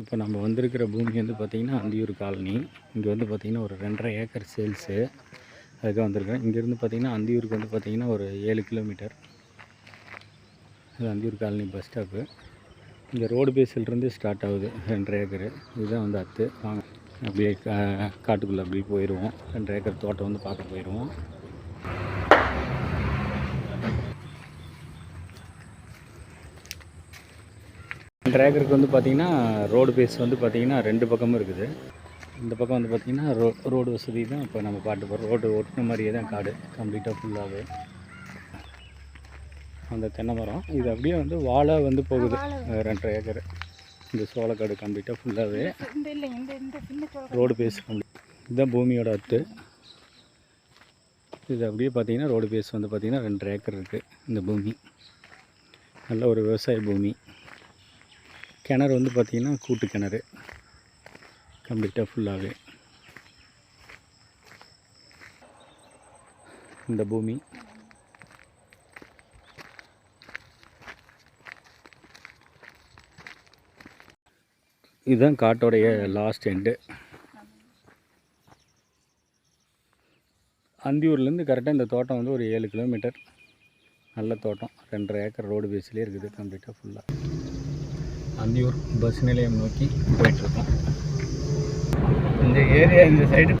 இப்போ நம்ம வந்திருக்கிற பூமி வந்து பார்த்திங்கன்னா அந்தியூர் காலனி. இங்கே வந்து பார்த்திங்கன்னா ஒரு ரெண்டரை ஏக்கர் சேல்ஸு. அதுக்காக வந்திருக்கேன். இங்கேருந்து பார்த்திங்கன்னா அந்தியூருக்கு வந்து பார்த்திங்கன்னா ஒரு ஏழு கிலோமீட்டர். இது அந்தியூர் காலனி பஸ் ஸ்டாப்பு. இங்கே ரோடு பேஸிலிருந்து ஸ்டார்ட் ஆகுது. ரெண்டரை ஏக்கரு. இதுதான் வந்து அத்து. வாங்க. அப்படியே கா காட்டுக்குள்ளே அப்படியே போயிடுவோம். ரெண்டரை ஏக்கர் தோட்டம் வந்து பார்க்க போயிடுவோம். ரெண்டரை ஏக்கருக்கு வந்து பார்த்திங்கன்னா ரோடு பேஸ் வந்து பார்த்திங்கன்னா ரெண்டு பக்கமும் இருக்குது. இந்த பக்கம் வந்து பார்த்திங்கன்னா ரோ ரோடு வசதி தான் இப்போ நம்ம பாட்டு போகிறோம் ரோடு ஒட்டின மாதிரியே தான் காடு கம்ப்ளீட்டாக ஃபுல்லாகவே அந்த தென்னை மரம் இது அப்படியே வந்து வாழை வந்து போகுது. ரெண்டரை ஏக்கர். இந்த சோளக்காடு கம்ப்ளீட்டாக ஃபுல்லாகவே ரோடு பேஸ் கம்ப்ளீட் இதுதான் பூமியோட அத்து. இது அப்படியே பார்த்தீங்கன்னா ரோடு பேஸ் வந்து பார்த்திங்கன்னா ரெண்டரை ஏக்கர் இருக்குது இந்த பூமி. நல்ல ஒரு விவசாய பூமி. கிணறு வந்து பார்த்திங்கன்னா கூட்டு கிணறு. கம்ப்ளீட்டாக ஃபுல்லாகவே இந்த பூமி. இதுதான் காட்டோடைய லாஸ்ட் எண்டு அந்தியூர்லேருந்து கரெக்டாக இந்த தோட்டம் வந்து ஒரு ஏழு கிலோமீட்டர் நல்ல தோட்டம். ரெண்டரை ஏக்கர் ரோடு பேஸ்லேயே இருக்குது. கம்ப்ளீட்டாக ஃபுல்லாக அந்தியூர் பஸ் நிலையம் நோக்கி போயிட்டுருக்கோம். இந்த ஏரியா இந்த சைடு